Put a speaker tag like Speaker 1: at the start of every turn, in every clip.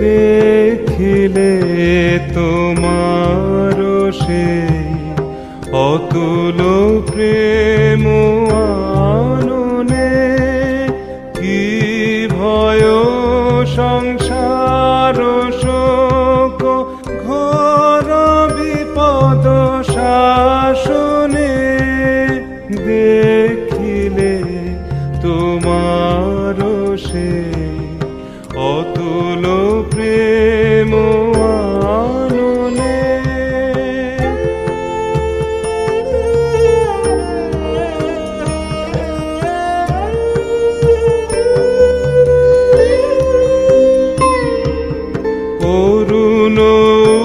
Speaker 1: দেখিলে তোমার সেই অতুল প্রেম আননে। কি ভয় সংসার শোক, ঘোর বিপদ শাসনে দেখিলে তোমার সেই অতুল অরুণ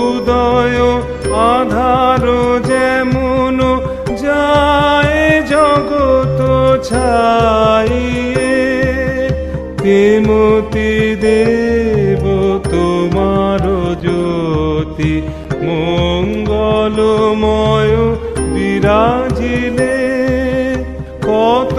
Speaker 1: উদয় আধার যেমন যায় জগত ছাইয়ে। তেমতি দেব তোমার জ্যোতি মঙ্গলময় বিরাজিলে। কত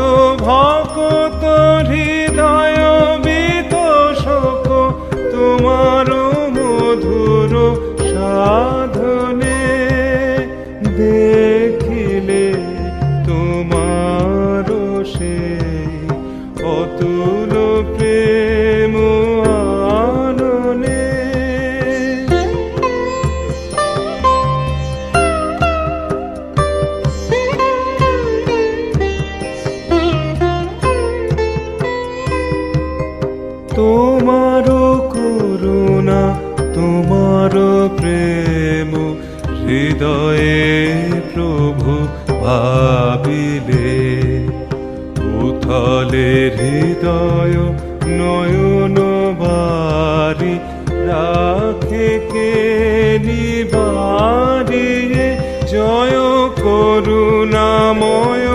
Speaker 1: তোমার করুণা তোমার প্রেম, হৃদয়ে প্রভু ভাবিলে। উথলে হৃদয় নয়ন বারি, রাখে কে নিবারিয়ে জয় করুণাময়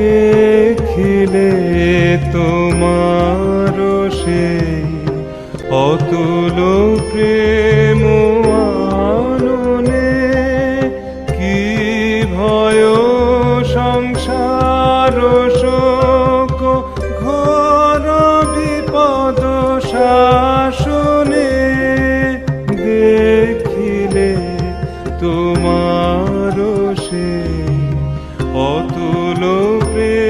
Speaker 1: দেখিলে তোমার সেই অতুল প্রেম। তোমার সেই অতুল প্রেম